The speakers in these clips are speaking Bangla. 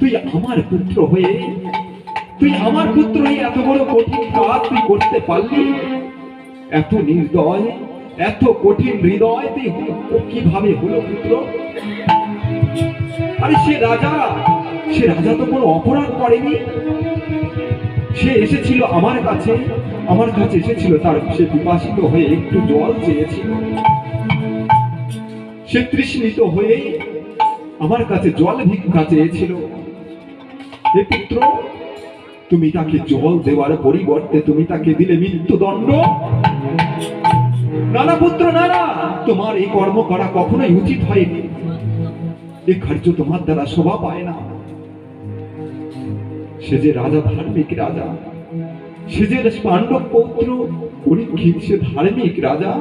তুই আমার পুত্র হয়ে, তুই আমার পুত্র হয়ে এত বড় কঠিন কাজ তুই করতে পারলি? এত নির্দয়, এত কঠিন হৃদয় তুই কীভাবে হলো পুত্র? আরে সে রাজা সে রাজা তো কোনো অপরাধ করেনি। সে এসেছিল আমার কাছে আমার কাছে এসেছিল তার সে বিপাসিত হয়ে একটু জল চেয়েছিল। সে তৃষ্ণিত হয়ে আমার কাছে জল ভিক্ষা চেয়েছিল। হে পুত্র তুমি তাকে জল দেওয়ার পরিবর্তে তুমি তাকে দিলে মৃত্যুদণ্ড। না না পুত্র না না তোমার এই কর্ম করা কখনোই উচিত হয়নি। এ কার্য তোমার দ্বারা শোভা পায় না। সে যে রাজা, ধার্মিক রাজা, সে যে পাণ্ডব পৌত্র, পরীক্ষিত, সে ধার্মিক রাজা,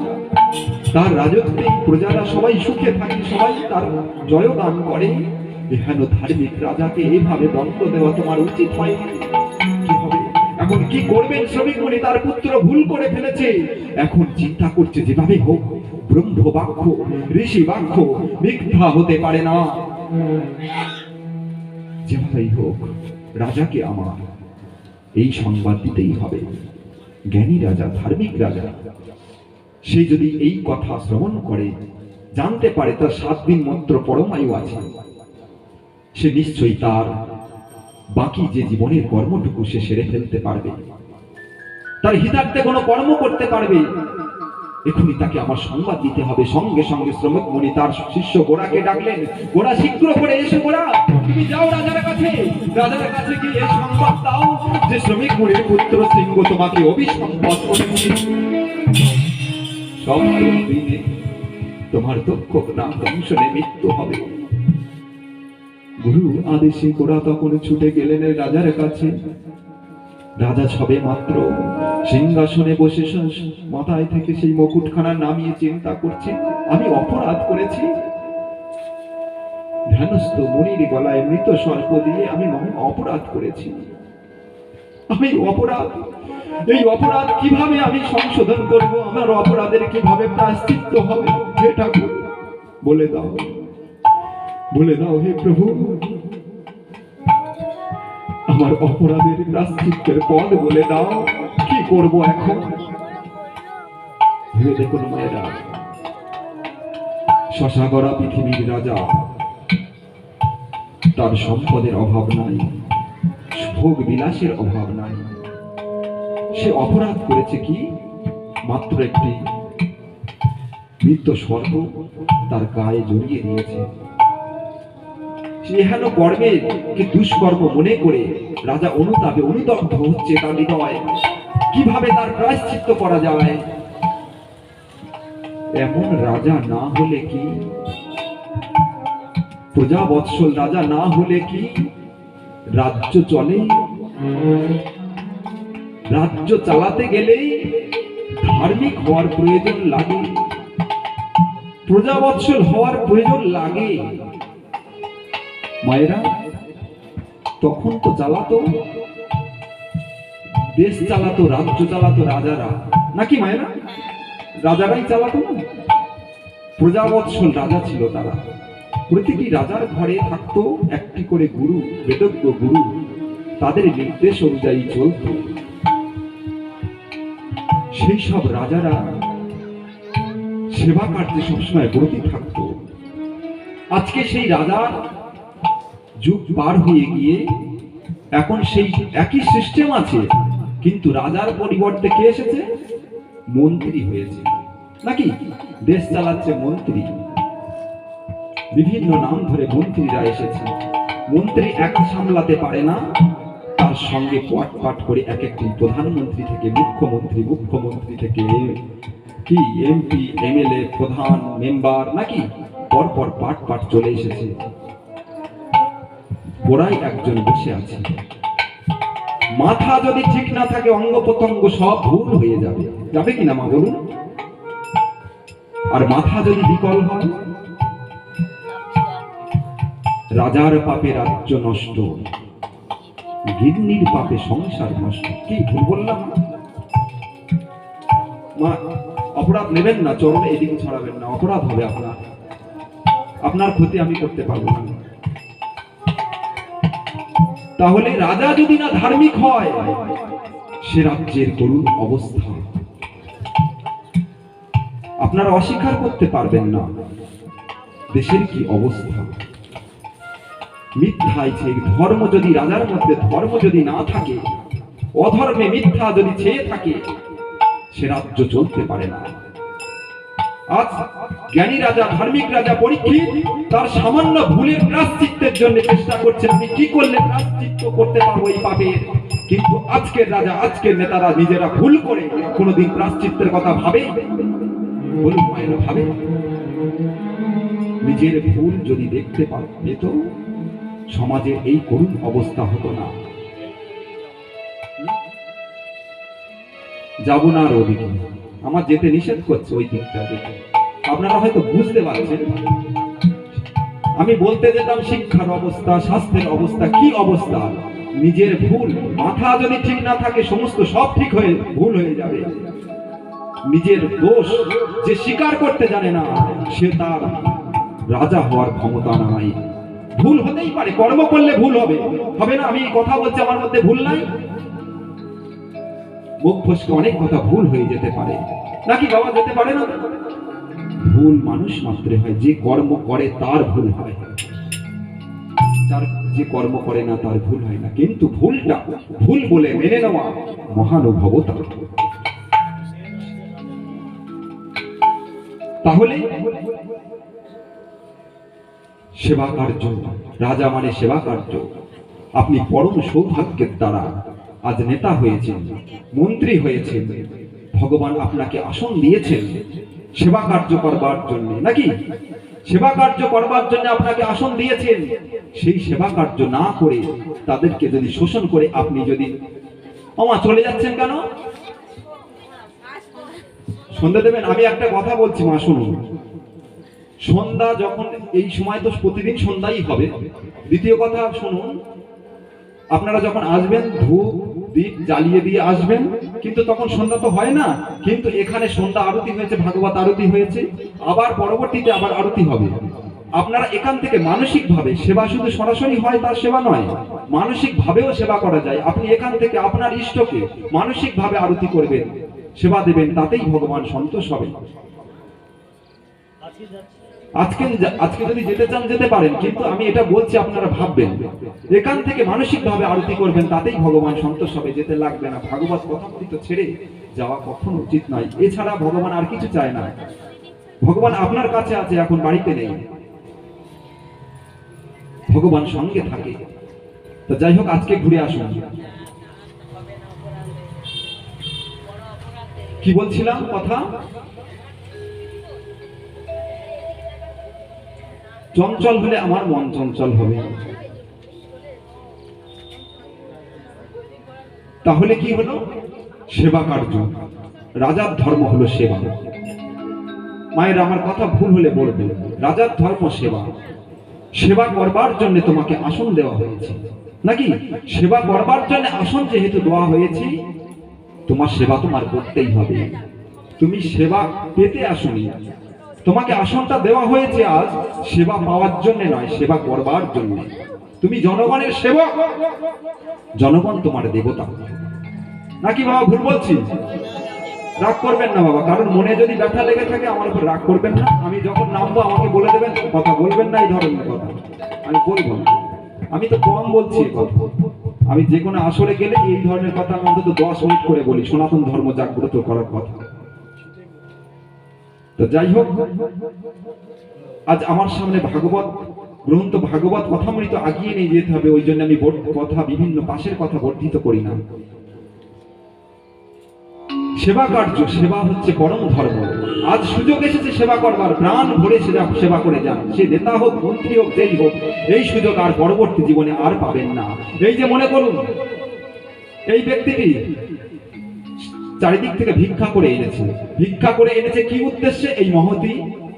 তার রাজত্বে প্রজারা সবাই সুখে থাকে, সবাই তার জয়গান করে। এখানে ধার্মিক রাজাকে এইভাবে দণ্ড দেওয়া তোমার উচিত হয় এখন কি করবেন শ্রমিক মনে? তার পুত্র ভুল করে ফেলেছে। এখন চিন্তা করছে যেভাবে হোক, ব্রহ্ম বাক্য, ঋষি বাক্য মিথ্যা হতে পারে না। যেভাবেই হোক, রাজাকে আমার এই সংবাদ দিতেই হবে। জ্ঞানী রাজা, ধার্মিক রাজা, সে যদি এই কথা শ্রবণ করে, জানতে পারে তার সাত দিন মাত্র পরমায়ু আছে। সে নিশ্চয়ই তার। বাকি যে জীবনের কর্মটুকু সে সেরে ফেলতে পারবে। তার হিতার্থে কোনো কর্ম করতে পারবে। এখনই তাকে আমার সংবাদ দিতে হবে। সঙ্গে সঙ্গে শ্রমিক মণি তার শিষ্য গোড়াকে ডাকলেন গোড়া শীঘ্র করে এসে গোড়া তুমি যাও রাজার কাছে। রাজার কাছে গিয়ে এই সংবাদ দাও যে শ্রমিক মণির পুত্র সিংহ তোমাকে অভিসম্পদ করেছে। সব দিনে তোমার দক্ষ না দংশনে মৃত্যু হবে। গুরু আদেশে গোড়া তখন ছুটে গেলেন রাজার কাছে। রাজা সবে মাত্র সিংহাসনে বসে মাথায় থেকে সেই মুকুটখানা নামিয়ে চিন্তা করছে, আমি অপরাধ করেছি? ধ্যানস্থ মনির গলায় মৃত সর্প দিয়ে, আমি অপরাধ করেছি। আমি অপরাধ। এই অপরাধ কীভাবে আমি সংশোধন করব? আমার অপরাধের কীভাবে প্রায়শ্চিত্ত হবে? ঠাকুর, বলে দাও। বলে দাও হে প্রভু। আমার অপরাধের প্রাশ্চিত্যের পদ বলে দাও কি করব এখন? ভেবে দেখুন মায়েরা শশাগড়া পৃথিবীর রাজা। তার সম্পদের অভাব নাই, ভোগ বিলাসের অভাব নাই। সে অপরাধ করেছে কি? মাত্র একটি মৃত স্বর্গ তার গায়ে জড়িয়ে দিয়েছে। সে হেন কর্মের কি দুষ্কর্ম মনে করে? রাজা অনুতাপে অনুদগ্ধ হচ্ছে তার হৃদয়। কীভাবে তার প্রায়শ্চিত্ত করা যায়? এমন রাজা না হলে কি? প্রজা বৎসল রাজা না হলে কি? রাজ্য চলে? রাজ্য চালাতে গেলেই ধার্মিক হওয়ার প্রয়োজন লাগে। প্রজা বৎসল হওয়ার প্রয়োজন লাগে। মায়েরা, তখন তো চালাতো দেশ চালাতো, রাজ্য চালাতো রাজারা। নাকি মায়েরা? রাজারাই চালাতো না? প্রজাবৎসল রাজা ছিল তারা। প্রতিটি রাজার ঘরে থাকতো একটি করে গুরু, বেদজ্ঞ গুরু। তাদের নির্দেশ অনুযায়ী চলত। সেই সব রাজারা সেবা কার্যে সবসময় ব্রতী থাকতো। আজকে সেই রাজার যুগ পার হয়ে গিয়ে এখন সেই একই সিস্টেম আছে, কিন্তু রাজার পরিবর্তে কে এসেছে? মন্ত্রী হয়েছে। নাকি? দেশ চালাচ্ছে মন্ত্রী। বিভিন্ন নাম ধরে মন্ত্রীরা এসেছে। মন্ত্রী একা সামলাতে পারে না, তার সঙ্গে পাট পাট করে এক একটি প্রধানমন্ত্রী থেকে মুখ্যমন্ত্রী মুখ্যমন্ত্রী থেকে কি, এমপি, এমএলএ, প্রধান, মেম্বার, নাকি? পরপর পাট পাট চলে এসেছে। গোড়ায় একজন বসে আছে। মাথা যদি ঠিক না থাকে অঙ্গ প্রত্যঙ্গ সব ভুল হয়ে যাবে। যাবে কিনা মা, বলুন? আর মাথা যদি বিকল হয়, রাজার পাপে রাজ্য নষ্ট, গিন্নির পাপে সংসার নষ্ট কি ভুল বললাম? মা, অপরাধ নেবেন না, চরণে এদিকে ছড়াবেন না, অপরাধ হবে আপনার। আপনার ক্ষতি আমি করতে পারব না। তাহলে রাজা যদি না ধার্মিক হয়, সে রাজ্যের করুণ অবস্থা। আপনারা অস্বীকার করতে পারবেন না, দেশের কি অবস্থা? মিথ্যায় ছেয়ে ধর্ম যদি রাজার মধ্যে, ধর্ম যদি না থাকে, অধর্মে মিথ্যা যদি ছেয়ে থাকে, সে রাজ্য চলতে পারে না। আজ জ্ঞানী রাজা, ধার্মিক রাজা পরীক্ষিত, তার সামান্য ভুলের প্রাশ্চিত্তের জন্য চেষ্টা করছেন। আমি কি করলে প্রাশ্চিত্য করতে পারব এই পাপের? কিন্তু আজকের রাজা, আজকের নেতারা নিজেরা ভুল করে কোনোদিন প্রাশ্চিত্তের কথা ভাবে বলুন ভাবে। নিজের ভুল যদি দেখতে পেত সমাজে এই করুণ অবস্থা হতো না। যাব না আর ওদিকে। আমার যেতে নিষেধ করছে ওই দিকটা যেতে আপনারা হয়তো বুঝতে পারছেন। আমি বলতে যেতাম, শিক্ষার অবস্থা, স্বাস্থ্যের অবস্থা, কি অবস্থা? নিজের ভুল, মাথা যদি ঠিক না থাকে, সমস্ত সব ঠিক হয়ে, ভুল হয়ে যাবে। নিজের দোষ যে স্বীকার করতে জানে না, সে তার রাজা হওয়ার ক্ষমতা নাই। ভুল হতেই পারে, কর্ম করলে ভুল হবে। হবে না, আমি কথা বলছি, আমার মধ্যে ভুল নাই? মুখ ফসকে অনেক কথা ভুল হয়ে যেতে পারে। নাকি বাবা যেতে পারে না? ভুল মানুষ মাত্রে হয়, যে কর্ম করে তার ভুল হয়। যার যে কর্ম করে না তার ভুল হয় না। কিন্তু ভুলটা ভুল বলে মেনে নেওয়া মহানুভবতা। তাহলে সেবা কার্য, রাজা মানে সেবা কার্য। আপনি পরম সৌভাগ্যের দ্বারা আজ নেতা হয়েছেন, মন্ত্রী হয়েছেন, ভগবান আপনাকে আসন দিয়েছেন, সেবা কার্য করবার জন্য, নাকি? সেবা কার্য করবার জন্য আপনাকে আসন দিয়েছেন, সেই সেবা কার্য না করে তাদেরকে যদি শোষণ করে আপনি যদি, ওমা চলে যাচ্ছেন কেন? সন্ধ্যা দেবেন, আমি একটা কথা বলছি, মা, শুনুন। সন্ধ্যা যখন, এই সময় তো প্রতিদিন সন্ধ্যাই হবে। দ্বিতীয় কথা, শুনুন, আপনারা যখন আসবেন, ধূপ দীপ জ্বালিয়ে দিয়ে আসবেন। কিন্তু তখন সন্ধ্যা তো হয় না। কিন্তু এখানে সন্ধ্যা আরতি হয়েছে, ভাগবত আরতি হয়েছে। আবার পরবর্তীতে আবার আরতি হবে। আপনারা এখান থেকে মানসিক ভাবে সেবা শুধু সরাসরি হয় তার সেবা নয় মানসিক ভাবেও সেবা করা যায়। আপনি এখান থেকে আপনার ইষ্টকে মানসিক ভাবে আরতি করবেন, সেবা দেবেন, তাতেই ভগবান সন্তোষ হবেন। আজকে আজকে আজকে যদি যেতে চান, যেতে পারেন, কিন্তু আমি এটা বলছি আপনারা ভাববেন। এখান থেকে মানসিক ভাবে আরতি করবেন, তাতেই ভগবান সন্তোষ হবে, যেতে লাগবে না। ভাগবত কথামৃত ছেড়ে যাওয়া কখনো উচিত নয়। এছাড়া ভগবান আর কিছু চায় না। ভগবান আপনার কাছে আছে, এখন বাড়িতে নেই। ভগবান সঙ্গে থাকে। তো যাই হোক, আজকে ঘুরে আসুন। কি বলছিলাম কথা? চঞ্চল হলে আমার মন চঞ্চল হবে। তাহলে কি হলো? সেবা কার্য। রাজার ধর্ম হলো সেবা। মায়ের আমার কথা ভুল হলে বলবে, রাজার ধর্ম সেবা। সেবা করবার জন্য তোমাকে আসন দেওয়া হয়েছে। নাকি? সেবা করবার জন্য আসন যেহেতু দেওয়া হয়েছে, তোমার সেবা তোমার করতেই হবে। তুমি সেবা পেতে আসনি। তোমাকে আসনটা দেওয়া হয়েছে আজ, সেবা পাওয়ার জন্য নয়, সেবা করবার জন্য। তুমি জনগণের সেবক। জনগণ তোমার দেবতা। নাকি বাবা ভুল বলছি? রাগ করবেন না বাবা, কারণ মনে যদি ব্যথা লেগে থাকে, আমার উপর রাগ করবেন না। আমি যখন নামবো, আমাকে বলে দেবেন, কথা বলবেন না এই ধরনের কথা। আমি বলব না। আমি তো কম বলছি আমি যে কোনো আসরে গেলে এই ধরনের কথা আমি অন্তত দশ মিনিট করে বলি। সনাতন ধর্ম জাগ্রত করার কথা। তো যাই হোক, আজ আমার সামনে ভাগবত, গ্রন্থ ভাগবত কথামৃত আগিয়ে নিয়ে যেতে হবে, ওই জন্য আমি কথা, বিভিন্ন পাশের কথা বর্ধিত করি না। সেবা কার্য, সেবা হচ্ছে পরম ধর্ম। আজ সুযোগ এসেছে সেবা করবার, প্রাণ ভরে সেবা সেবা করে যান। সে নেতা হোক, মন্ত্রী হোক, যেই হোক, এই সুযোগ আর পরবর্তী জীবনে আর পাবেন না। এই যে মনে করুন, এই ব্যক্তিটি চারিদিক থেকে ভিক্ষা করে এনেছে। ভিক্ষা করে এনেছে কি উদ্দেশ্যে? এই মহতি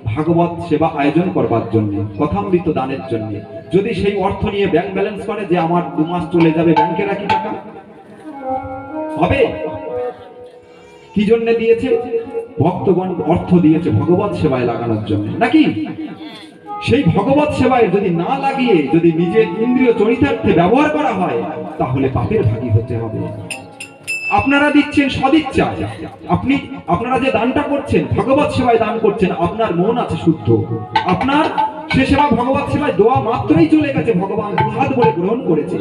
ভাগবত সেবা আয়োজন করবার জন্য, কথামৃত দানের জন্য। যদি সেই অর্থ নিয়ে ব্যাংক ব্যালেন্স করে যে আমার দু মাস চলে যাবে ব্যাংকে রাখি টাকা? হবে? কি জন্য দিয়েছে? ভক্তগণ অর্থ দিয়েছে ভগবত সেবায় লাগানোর জন্য। নাকি? সেই ভগবত সেবায় যদি না লাগিয়ে যদি নিজের ইন্দ্রিয় চরিতার্থে ব্যবহার করা হয়, তাহলে পাপের ভাগী হতে হবে। আপনারা দিচ্ছেন সদিচ্ছায় আপনি আপনারা যে দানটা করছেন ভগবত সেবায় দান করছেন আপনার মন আছে শুদ্ধ। আপনার সে সেবা ভগবত সেবায় দোয়া মাত্রই চলে গেছে ভগবান হাত বলে গ্রহণ করেছে।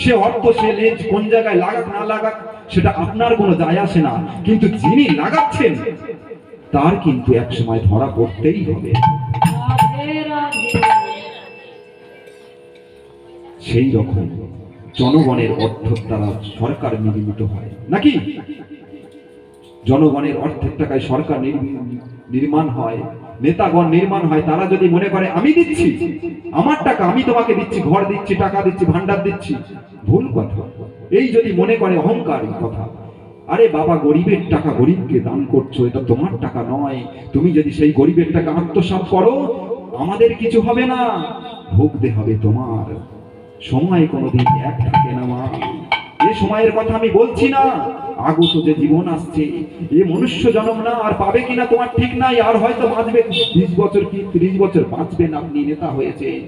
সে অর্থ সে লেজ কোন জায়গায় লাগাক না লাগাক সেটা আপনার কোনো যায় আসে না। কিন্তু যিনি লাগাচ্ছেন তার কিন্তু এক সময় ধরা পড়তেই হবে। সেই রকম জনগণের অর্থের দ্বারা সরকার নির্মিত হয়। নাকি? জনগণের অর্থের টাকায় সরকার নির্মাণ হয়, নেতাগণ নির্মাণ হয়, তারা যদি মনে করে, আমি দিচ্ছি, আমার টাকা, আমি তোমাকে দিচ্ছি, ঘর দিচ্ছি, টাকা দিচ্ছি ভান্ডার দিচ্ছি। ভুল কথা। এই যদি মনে করে অহংকার কথা, আরে বাবা, গরিবের টাকা গরিবকে দান করছ, এটা তোমার টাকা নয়। তুমি যদি সেই গরিবের টাকা আত্মসাৎ করো, আমাদের কিছু হবে না। ভুগতে হবে তোমার। সময় কোনোদিন এক থাকে না মা। এ সময়ের কথা আমি বলছি না। আগত যে জীবন আসছে, এ মনুষ্য জন্ম না, আর পাবে কিনা তোমার ঠিক নাই, আর হয়তো বাঁচবে। বিশ বছর কি, ত্রিশ বছর বাঁচবেন আপনি, নেতা হয়েছে।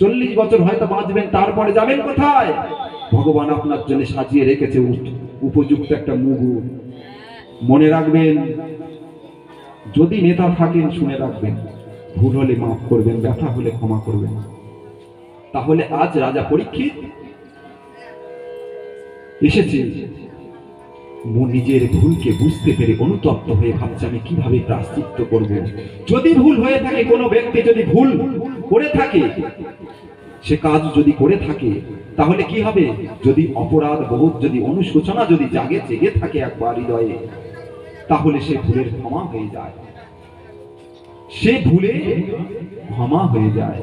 চল্লিশ বছর হয়তো বাঁচবেন, তারপরে যাবেন কোথায়? ভগবান আপনার জন্য সাজিয়ে রেখেছে উপ- উপযুক্ত একটা মুগু মনে রাখবেন, যদি নেতা থাকেন, শুনে রাখবেন। ভুল হলে মাফ করবেন, ব্যথা হলে ক্ষমা করবেন। তাহলে আজ রাজা পরীক্ষিত? এসেছে। নিজের ভুলকে বুঝতে পেরে অনুতপ্ত হয়ে ভাবছে, আমি কীভাবে প্রাশ্চিত্য করব? যদি ভুল হয়ে থাকে, কোনো ব্যক্তি যদি ভুল করে থাকে, সে কাজ যদি করে থাকে, তাহলে কি হবে? যদি অপরাধ বোধ, যদি অনুশোচনা যদি জাগে, জেগে থাকে একবার হৃদয়ে, তাহলে সে ভুলের ক্ষমা হয়ে যায়। সে ভুলে ক্ষমা হয়ে যায়।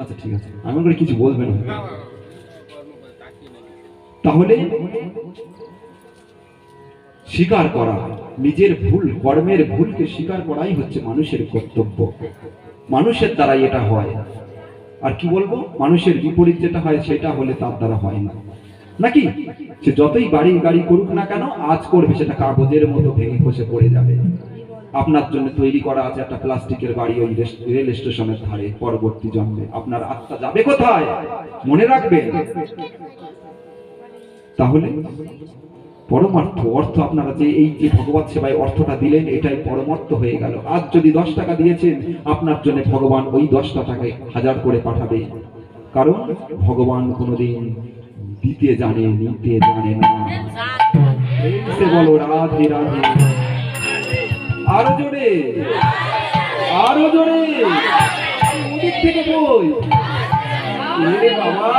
আচ্ছা ঠিক আছে। আমি করে কিছু বলবেন তাহলে স্বীকার করা, নিজের ভুল, কর্মের ভুলকে স্বীকার করাই হচ্ছে মানুষের কর্তব্য। মানুষের দ্বারাই এটা হয়। আর কি বলব? মানুষের বিপরীত যেটা হয়, সেটা হলে তার দ্বারা হয় না। নাকি? সে যতই বাড়ি গাড়ি করুক না কেন, আজ করবে, সেটা কাগজের মতো ভেঙে খসে পড়ে যাবে। আপনার জন্য তৈরি করা আছে একটা প্লাস্টিকের বাড়ি ওই রেল স্টেশনের ধারে পরবর্তী জন্মে। আপনার আত্মা যাবে কোথায়? মনে রাখবেন। তাহলে পরমার্থ অর্থ আপনারা যে এই যে ভগবত সেবায় অর্থটা দিলেন এটাই পরমার্থ হয়ে গেল। আজ যদি দশ টাকা দিয়েছেন আপনার জন্য ভগবান ওই দশটা টাকায় হাজার করে পাঠাবে। কারণ ভগবান কোনোদিন দিতে জানে নিতে জানে না। বলো রাধে রাধে। আরও জোরে। আরও জোরে। থেকে বই বাবা,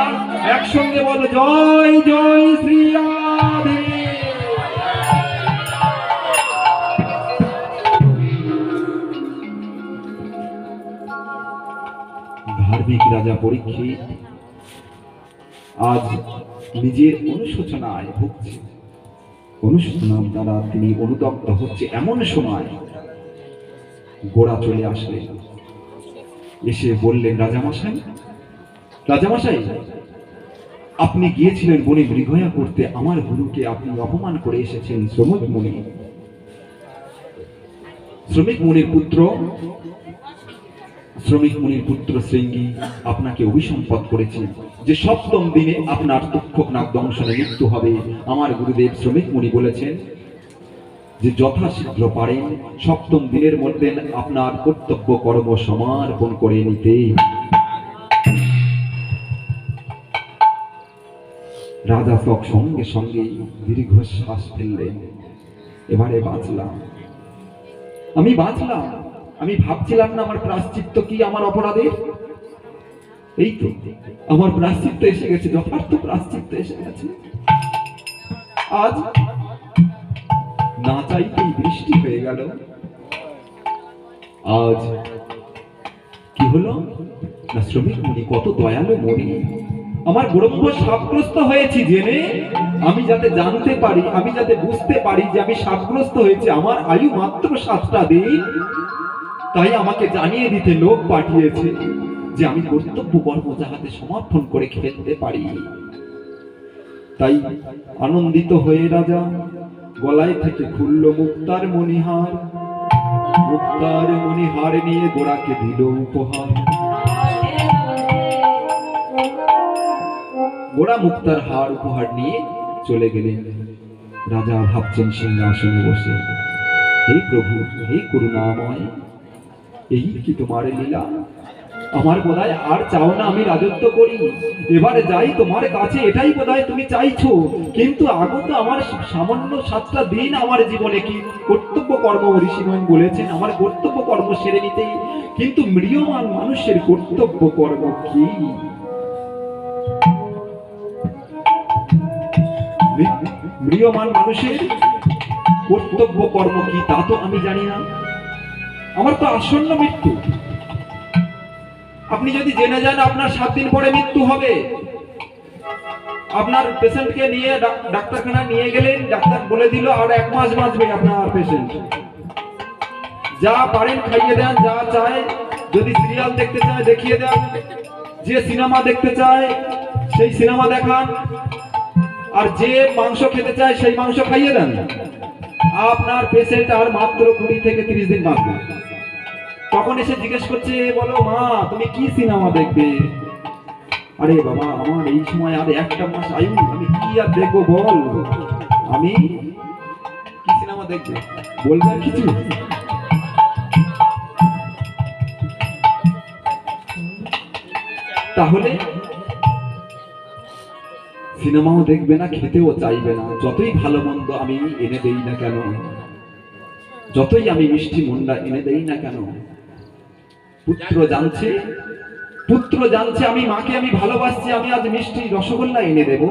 একসঙ্গে বলো। জয় জয় শ্রী ধার্মিক রাজা পরীক্ষিত আজ নিজের অনুশোচনায় ভুগছে অনুশোচনার দ্বারা তিনি অনুতপ্ত হচ্ছে এমন সময় গোড়া চলে আসলেন এসে বললেন, রাজামশাই রাজামশাই, আপনি গিয়েছিলেন বনে মৃগয়া করতে। আমার গুরুকে আপনি অপমান করে এসেছেন শ্রমিক মুনি। শ্রমিক মুনির পুত্র শ্রমিক মুনির পুত্র শৃঙ্গী আপনাকে অভিসম্পদ করেছেন যে সপ্তম দিনে আপনার দুঃখনাক দংশনে মৃত্যু হবে। আমার গুরুদেব শ্রমিক মুনি বলেছেন যে যথাশীঘ্র পারেন, সপ্তম দিনের মধ্যে আপনার কর্তব্য কর্ম সমর্পণ করে নিতে। রাজা সব সঙ্গে সঙ্গে দীর্ঘশ্বাস ফেললেন। এবারে বাঁচলাম। আমি বাঁচলাম। আমি ভাবছিলাম না আমার প্রাশ্চিত্য কি আমার অপরাধের? এই তো, আমার প্রাশ্চিত্য এসে গেছে, যথার্থ প্রাশ্চিত্য এসে গেছে। আজ না চাইতেই বৃষ্টি হয়ে গেল। আজ কি হলো? না শ্রমিক মুনি, কত দয়ালু মনি। আমার ব্রহ্ম সাপগ্রস্ত হয়েছি জেনে আমি যাতে জানতে পারি, আমি যাতে বুঝতে পারি যে আমি সাপগ্রস্ত হয়েছি, আমার আয়ু মাত্র সাতটা দিন। তাই আমাকে জানিয়ে দিতে লোক পাঠিয়েছে যে আমি কর্তব্য কর্ম যাহাতে সমর্পণ করে খেলতে পারি। তাই আনন্দিত হয়ে রাজা গলায় থেকে খুলল মুক্তার মণিহার। মুক্তার মণিহার নিয়ে গোড়াকে দিল উপহার। গোড়া মুক্তার হার উপহার নিয়ে চলে গেলেন। রাজা ভাবছেন সিংহাসনে বসে। হে প্রভু, হে করুণাময় এই কি তোমার লীলা? আমার বোধহয় আর চাও না আমি রাজত্ব করি। এবারে যাই তোমার কাছে, এটাই বোধহয় তুমি চাইছো। কিন্তু আগত আমার সামান্য সাতটা দিন আমার জীবনে কি? কর্তব্য কর্ম ঋষিমন বলেছেন, আমার কর্তব্য কর্ম সেরে নিতেই। কিন্তু মৃয়মান মানুষের কর্তব্য কর্ম কি? মৃয়মান মানুষের কর্তব্য কর্ম কি তা তো আমি জানি না। আমার তো আসন্ন মৃত্যু। আপনি যদি জেনে যান আপনার সাত দিন পরে মৃত্যু হবে। আপনার পেশেন্টকে নিয়ে ডাক- ডাক্তারখানা নিয়ে গেলেন, ডাক্তার বলে দিল, আর এক মাস বাঁচবে আপনার পেশেন্ট। যা পারেন খাইয়ে দেন, যা চায়। যদি সিরিয়াল দেখতে চায়, দেখিয়ে দেন। যে সিনেমা দেখতে চায়, সেই সিনেমা দেখান। আর যে মাংস খেতে চায়, সেই মাংস খাইয়ে দেন। আপনার পেশেন্ট আর মাত্র কুড়ি থেকে তিরিশ দিন বাঁচবে। তখন এসে জিজ্ঞেস করছে, বলো, মা, তুমি কি সিনেমা দেখবে? আরে বাবা, আমার এই সময় আর একটা মাস আয়ু আমি কি আর দেখব বল? আমি কি সিনেমা দেখবে? বলবে কিছু? তাহলে সিনেমাও দেখবে না, খেতেও চাইবে না। যতই ভালো মন্দ আমি এনে দেই না কেন, যতই আমি মিষ্টি মুন্ডা এনে দেই না কেন, পুত্র জানছে পুত্র জানছে আমি, মাকে আমি ভালোবাসছি, আমি আজ মিষ্টি রসগোল্লা এনে দেব।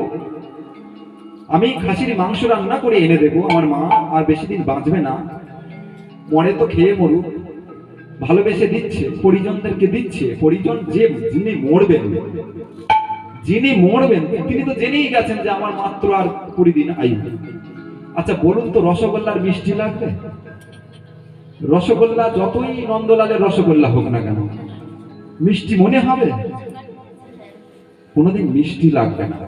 আমি খাসির মাংস রান্না করে এনে দেব, আমার মা আর বেশি দিন বাঁচবে না। মরে তো খেয়ে মরুক, ভালোবেসে দিচ্ছে, পরিজনদেরকে দিচ্ছে, পরিজন যে যিনি মরবেন যিনি মরবেন, তিনি তো জেনেই গেছেন যে আমার মাত্র আর কুড়ি দিন আয়ু। আচ্ছা বলুন তো, রসগোল্লার মিষ্টি লাগবে? রসগোল্লা যতই নন্দলালের রসগোল্লা হোক না কেন, মিষ্টি মনে হবে? কোনোদিন মিষ্টি লাগবে না।